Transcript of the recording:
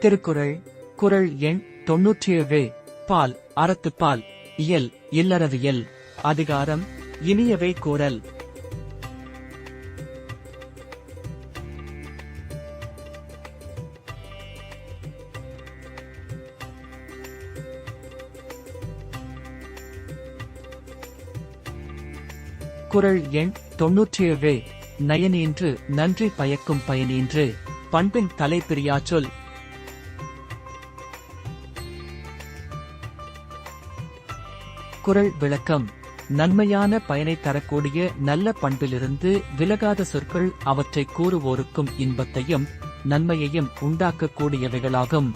திருக்குறள் குறள் எண் தொன்னூற்றி ஏழு பால் அறத்துப்பால் இயல் இல்லறவியல் அதிகாரம் இனியவை கூறல். குறள் எண் தொன்னூற்றி ஏழு நயனீன்று நன்றி பயக்கும் பயனீன்று பண்பின் தலைப்பிரியாச்சொல் குரல் விளக்கம். நன்மையான பயனை தரக்கூடிய நல்ல பண்பிலிருந்து விலகாத சொற்கள் அவற்றை கூறுவோருக்கும் இன்பத்தையும் நன்மையையும் உண்டாக்கக்கூடியவைகளாகும்.